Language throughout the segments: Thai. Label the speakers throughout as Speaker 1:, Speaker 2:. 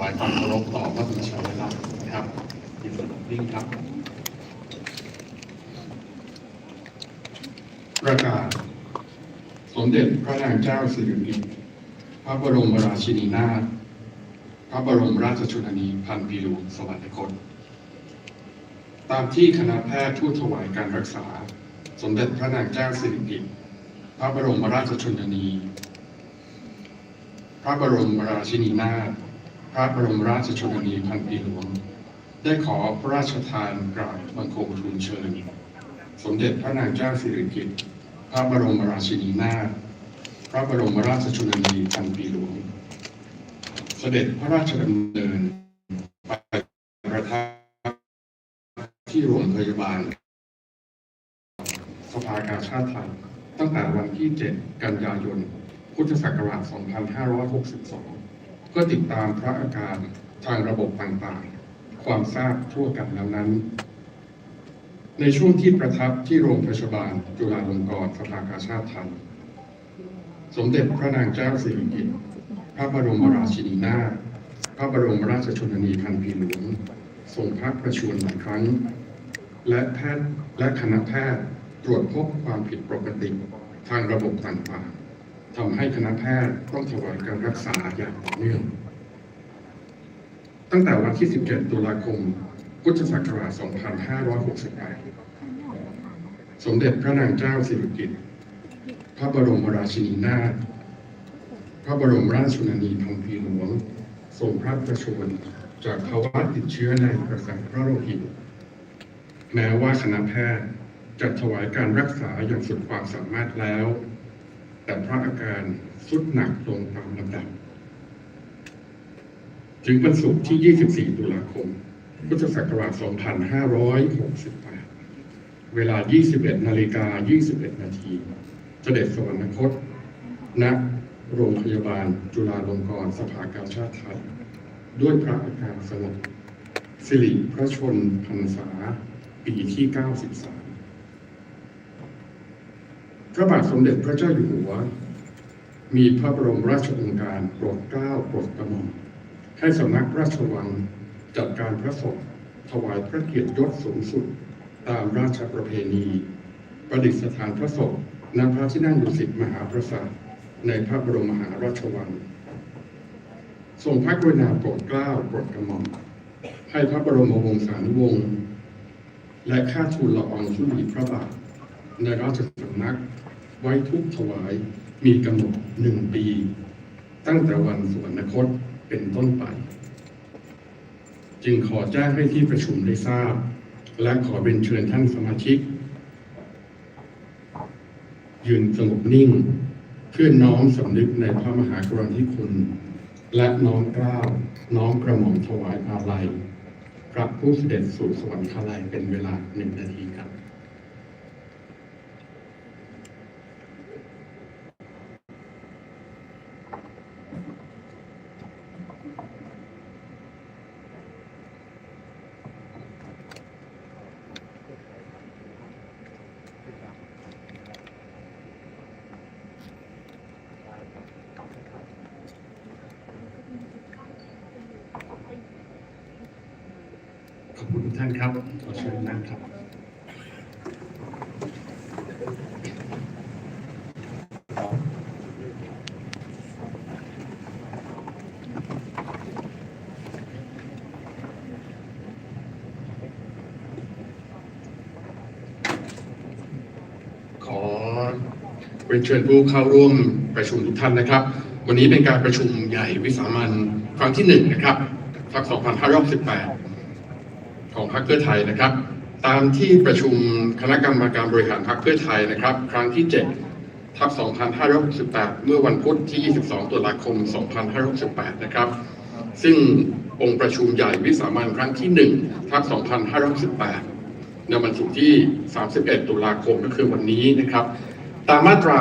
Speaker 1: วายความเคารพต่อพระบรมชายลักษณ์นะครับยินดียิ่งครับ ประกาศ สมเด็จพระนางเจ้าสิริกิติ์พระบรมราชินีนาถพระบรมราชชนนีพันปีหลวงสวรรคตตามที่คณะแพทย์ทูตถวายการรักษา สมเด็จพระนางเจ้าสิริกิติ์พระบรมราชชนนีพระบรมราชินีนาถ พระบรมราชชนนีพันปีหลวง ได้ขอพระราชทานกราบบังคมทูลเชิญ สมเด็จพระนางเจ้าสิริกิติ์พระบรมราชินีนาถพระบรมราชชนนีพันปีหลวง เสด็จพระราชดำเนินไปประทับที่โรงพยาบาล สภากาชาติไทยตั้งแต่วันที่ 7 กันยายน พุทธศักราช 2562 เพื่อติดตามพระอาการทางระบบต่างๆ ความทราบทั่วกันแล้วนั้น ในช่วงที่ประทับที่โรงพยาบาลจุฬาลงกรณ์สภากาชาติไทย สมเด็จพระนางเจ้าสิริกิติ์พระบรมราชินีนาถพระบรมราชชนนีพันปีหลวงทรงพระประชวรหลายครั้ง และแพทย์และคณะแพทย์ตรวจพบความผิดปกติทางระบบต่างๆ ทำให้คณะแพทย์ต้องถวายการรักษาอย่างต่อเนื่อง ตั้งแต่วันที่ 17 ตุลาคม พุทธศักราช 2568 สมเด็จพระนางเจ้าสิริกิติ์ พระบรมราชินีนาถ พระบรมราชชนนีพันปีหลวงทรงพระประชวรจากภาวะติดเชื้อในกระแสพระโลหิต แม้ว่าคณะแพทย์จะถวายการรักษาอย่างสุดความสามารถแล้ว แต่พระอาการสุดหนักลงตามลำดับ ถึงวันศุกร์ที่ 24 ตุลาคม พุทธศักราช 2568 เวลา 21 นาฬิกา 21 นาทีเสด็จสวรรคต ณ โรงพยาบาลจุฬาลงกรณ์สภากาชาติไทย ด้วยพระอาการสงบสิริพระชนพรรษา ปีที่ 93 พระบาทสมเด็จพระเจ้าอยู่หัว มีพระบรมราชองการโปรดเกล้าโปรดกระหม่อมให้สำนักราชวังจัดการพระศพถวายพระเกียรติยศสูงสุดตามราชประเพณี ประดิษฐานพระศพณพระที่นั่งดุสิตมหาปราสาทในพระบรมมหาราชวังทรงพระกรุณาโปรดเกล้าโปรดกระหม่อมให้พระบรมวงศานุวงศ์และข้าทูลละอองธุลีพระบาท ในราชสำนัก ไว้ทุกถวายมีกำหนดหนึ่งปี ตั้งแต่วันสวรรคตเป็นต้นไป จึงขอแจ้งให้ที่ประชุมได้ทราบ และขอเรียนเชิญท่านสมาชิก ยืนสงบนิ่ง เพื่อน้อมสำนึกในพระมหากรุณาธิคุณ และน้อมเกล้าน้อมกระหม่อมถวายอาลัยพระผู้เสด็จสู่สวรรคาลัยเป็นเวลาหนึ่งนาทีครับ ท่านครับ ขอเชิญนั่งครับ ขอเรียนเชิญผู้เข้าร่วมประชุมทุกท่านนะครับ วันนี้เป็นการประชุมใหญ่วิสามันครั้งที่หนึ่งนะครับทัก2568ของ พรรคเพื่อไทยนะครับ ตามที่ประชุมคณะกรรมการบริหารพรรคเพื่อไทยนะครับ ครั้งที่ 7 ทับ 2568 เมื่อวันพุธที่ 22 ตุลาคม 2568 นะครับ ซึ่งองค์ประชุมใหญ่วิสามันครั้งที่ 1 ทับ 2568 ในวันศุกร์ที่ 31 ตุลาคมก็คือวันนี้นะครับ ตามมาตรา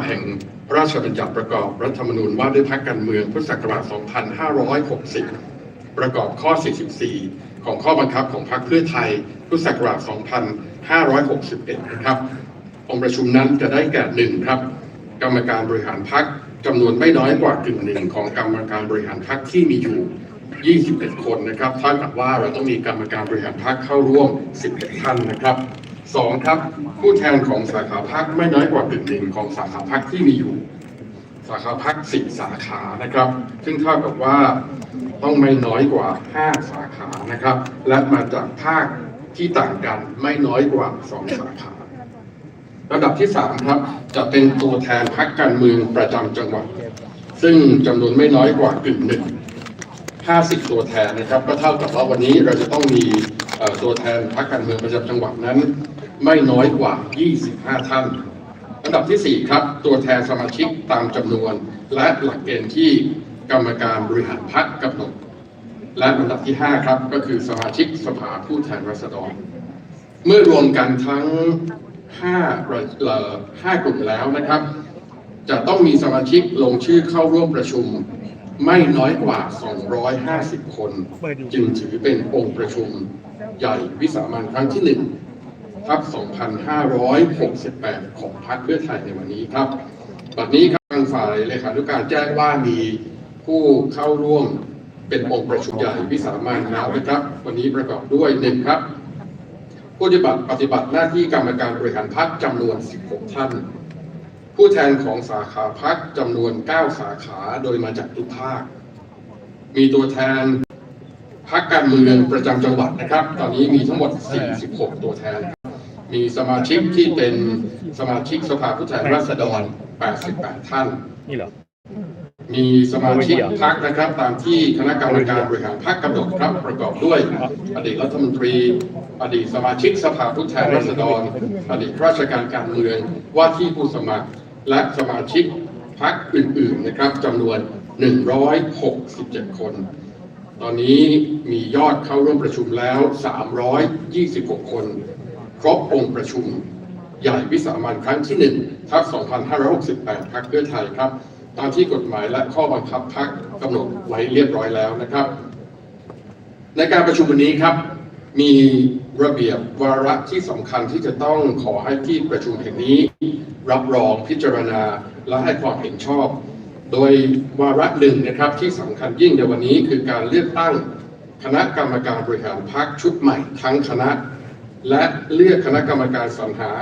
Speaker 1: 39 แห่งพระราชบัญญัติประกอบรัฐธรรมนูญว่าด้วยพรรคการเมืองพุทธศักราช 2560 ประกอบข้อ 44 ของข้อบังคับของพรรคเพื่อไทยพุทธศักราช 2561 นะครับ องค์ประชุมนั้นจะได้แก่หนึ่งครับ กรรมการบริหารพรรคจำนวนไม่น้อยกว่ากึ่งหนึ่งของกรรมการบริหารพรรคที่มีอยู่ 21 คนนะครับเท่ากับว่าเราต้องมีกรรมการบริหารพรรคเข้าร่วม 11 ท่านนะครับสองครับ ผู้แทนของสาขาพรรคไม่น้อยกว่ากึ่งหนึ่งของสาขาพรรคที่มีอยู่ สาขาพักสิบสาขานะครับ ซึ่งเท่ากับว่า ต้องไม่น้อยกว่า 5 สาขานะครับ และมาจากภาคที่ต่างกันไม่น้อยกว่า 2 สาขา ระดับที่ 3 ครับ จะเป็นตัวแทนพักการเมืองประจำจังหวัด ซึ่งจำนวนไม่น้อยกว่ากึ่งหนึ่ง50 ตัวแทนนะครับ ก็เท่ากับว่าวันนี้เราจะต้องมีตัวแทนพรรคการเมืองประจำจังหวัดนั้น ไม่น้อยกว่า 25 ท่านอันดับที่ 4 ครับ ตัวแทนสมาชิกตามจำนวนและหลักเกณฑ์ที่ กรรมการบริหารพรรคกำหนด และอันดับที่ 5 ครับ ก็คือสมาชิกสภาผู้แทนราษฎร เมื่อรวมกันทั้ง5ระเอ่อ5กลุ่มแล้วนะครับ จะต้องมีสมาชิกลงชื่อเข้าร่วมประชุมไม่น้อยกว่า 250 คน จึงถือเป็นองค์ประชุมใหญ่วิสามัญครั้งที่1ทับ 2568 ของพรรคเพื่อไทยในวันนี้ครับ บัดนี้ครับทางฝ่ายเลขานุการแจ้งว่ามี ผู้เข้าร่วมเป็นองค์ประชุมใหญ่วิสามัญแล้วนะครับ วันนี้ประกอบด้วยหนึ่งครับ ผู้ปฏิบัติปฏิบัติหน้าที่กรรมการบริหารพรรคจำนวน 16 ท่าน ผู้แทนของสาขาพักจำนวน 9 สาขาโดยมาจากทุกภาค มีตัวแทนพักการเมืองประจำจังหวัดนะครับ ตอนนี้มีทั้งหมด 46 ตัวแทน มีสมาชิกที่เป็นสมาชิกสภาผู้แทนราษฎร 88 ท่าน
Speaker 2: นี่เหรอ
Speaker 1: มีสมาชิกพักนะครับ ตามที่คณะกรรมการบริหารพักกำหนดครับประกอบด้วย อดีตรัฐมนตรี อดีตสมาชิกสภาผู้แทนราษฎร อดีตข้าราชการการเมืองว่าที่ผู้สมัครและสมาชิกพักอื่นๆนะครับจำนวน 167 คน ตอนนี้มียอดเข้าร่วมประชุมแล้ว 326 คน ครบองค์ประชุมใหญ่วิสามัญครั้งที่1ทับ 2568 พักเพื่อไทยครับ ตามที่กฎหมายและข้อบังคับพักกำหนดไว้เรียบร้อยแล้วนะครับ ในการประชุมวันนี้ครับ มีระเบียบวาระที่สำคัญที่จะต้องขอให้ที่ประชุมแห่งนี้ รับรองพิจารณาและให้ความเห็นชอบ โดยวาระหนึ่งนะครับที่สำคัญยิ่งในวันนี้คือการเลือกตั้งคณะกรรมการบริหารพรรคชุดใหม่ทั้งคณะ และเลือกคณะกรรมการสรรหา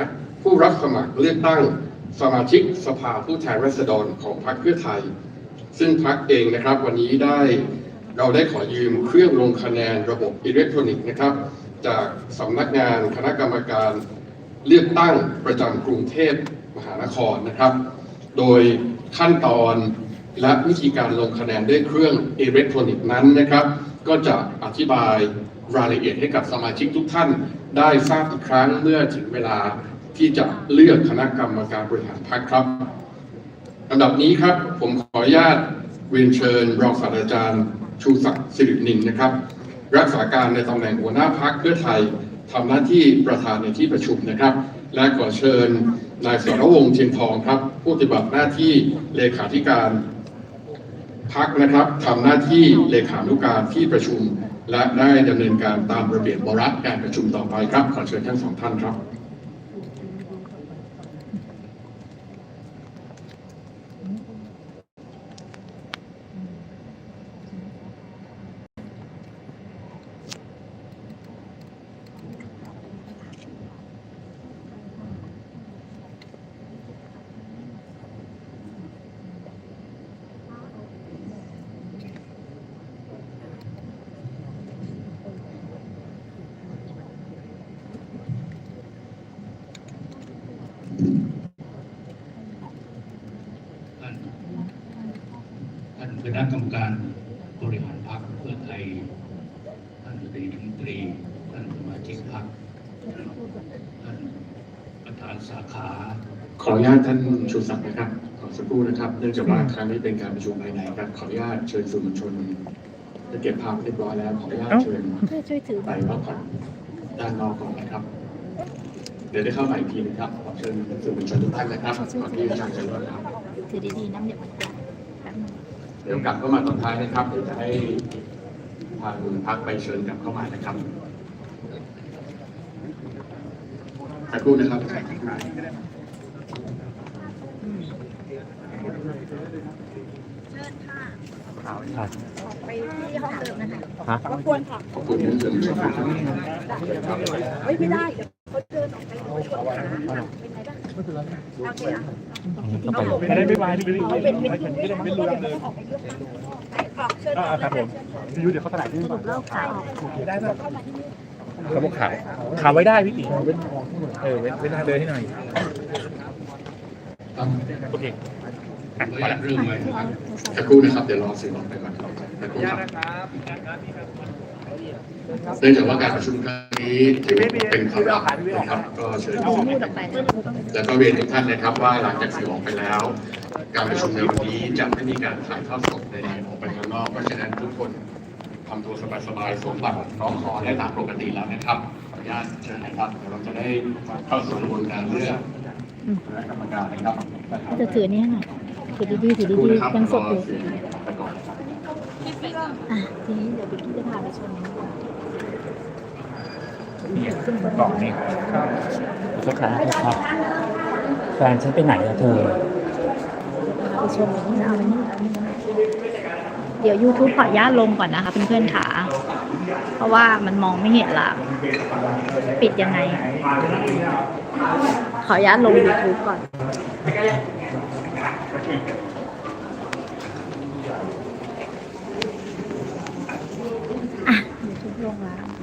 Speaker 1: ผู้รับสมัครเลือกตั้ง สมาชิกสภาผู้แทนราษฎรของพรรคเพื่อไทย ซึ่งพรรคเองนะครับวันนี้ได้เราได้ขอยืมเครื่องลงคะแนนระบบอิเล็กทรอนิกส์นะครับ จากสำนักงานคณะกรรมการเลือกตั้งประจำกรุงเทพมหานครนะครับ โดยขั้นตอนและวิธีการลงคะแนนด้วยเครื่องอิเล็กทรอนิกส์นั้นนะครับ ก็จะอธิบายรายละเอียดให้กับสมาชิกทุกท่านได้ทราบอีกครั้งเมื่อถึงเวลา ที่จะเลือกคณะกรรมการบริหารพรรคครับอันดับนี้ครับ ผมขออนุญาตเรียนเชิญรองศาสตราจารย์ ชูศักดิ์สิรินินนะครับ รักษาการในตำแหน่งหัวหน้าพักเพื่อไทยทำหน้าที่ประธานในที่ประชุมนะครับ และขอเชิญนายสรวงศ์เชียงทองครับ ผู้ปฏิบัติหน้าที่เลขาธิการพักนะครับทำหน้าที่เลขานุการที่ประชุม และได้ดำเนินการตามระเบียบวาระการประชุมต่อไปครับ ขอเชิญทั้งสองท่านครับ
Speaker 3: ณะกรรมการบริหารพรรคเพื่อไทย ท่านอดีตรัฐมนตรี ท่านสมาชิกพรรคท่านประธานสาขา
Speaker 1: ขออนุญาตท่านชูศักดิ์นะครับ ขอสักครู่นะครับ เนื่องจากว่าครั้งนี้เป็นการประชุมภายในครับ ขออนุญาตเชิญสื่อมวลชนได้เก็บภาพเรียบร้อยแล้ว ขออนุญาตเชิญ
Speaker 4: ช่วยช่วยถือ
Speaker 1: ไปพักผ่อนด้านนอกก่อนนะครับ เดี๋ยวได้เข้ามาอีกทีนะครับ ขอเชิญสื่อมวลชนทุกท่านนะครับก่อนที่อาจารย์จะเริ่มครับ
Speaker 4: ถือดีๆน้ำเดี๋ยวมันแตกแป๊บนึง
Speaker 1: เดี๋ยวกลับเข้ามาตอนท้ายนะครับเดี๋ยวจะให้ทางพักไปเชิญกลับเข้ามานะครับสักครู่นะครับ
Speaker 4: ไปที่ห้องเดิมนะคะ
Speaker 2: รบกวนค่ะ
Speaker 1: ขอบคุณที่เชิญชมครับ
Speaker 2: เฮ้ยไม่ได้เดี๋ยวเขาเดินออกไปเขาชนขาเป็นไงบ้างโอเคอะ
Speaker 5: ต้องไป
Speaker 6: ไม่ได้ไม่วายที่ไม่ได้
Speaker 2: เขาเป็นเป็นที่ไม่ได้ไม่รู้เรื่องออกไปเรื่องออกเชิญ
Speaker 6: อ่าครับผมพี่ยุเดี๋ยวเขาแถลงที่นี่ก่อน
Speaker 4: เล่าข่าว
Speaker 6: ได้ไหมเขาบอกข่าวข่าวไว้ได้พี่ตีเออเว้นเว้นทางเดินให้หน่อย
Speaker 1: ครับ
Speaker 6: โอเคอะ
Speaker 3: เพ
Speaker 6: อละ
Speaker 3: เรื่องใหม่นะครับ
Speaker 1: สักครู่นะครับเดี๋ยวรอสื่อออกไปก่อนครับสักครู่ครับ เนื่องจากว่าการประชุมครั้งนี้ถือเป็นความลับนะครับก็เชิญ
Speaker 4: เราพูดออกไปนะ
Speaker 1: แล้วก็เรียนทุกท่านนะครับว่าหลังจากสื่อออกไปแล้ว การประชุมในวันนี้จะไม่มีการถ่ายทอดสดใดๆออกไปข้างนอกเพราะฉะนั้นทุกคนทำตัวสบายๆสวมบัตรน้องคอได้ตามปกติแล้วนะครับขออนุญาตเชิญนะครับเดี๋ยวเราจะได้เข้าสู่กระบวนการเลือกคณะกรรมการนะครับ
Speaker 4: จะถือนี่ให้หน่อยถือดีๆถือ
Speaker 1: สักครู่
Speaker 4: ดี
Speaker 1: นะครับ
Speaker 4: ๆยังสดอยู่
Speaker 1: ร อเสียงไปก่อน
Speaker 4: อะทีนี้เดี๋ยวบิ๊กกี้จะพาไปชม
Speaker 6: กล่องนี่
Speaker 5: ขอโทษครับ แฟนฉันไปไหนอะเธอ
Speaker 4: พาไปชมนี่เอาอันนี้เดี๋ยว YouTube ขออนุญาตลงก่อนนะคะเพื่อนๆขาเพราะว่ามันมองไม่เห็นละ ปิดยังไง ขออนุญาตลง YouTube ก่อน 用完了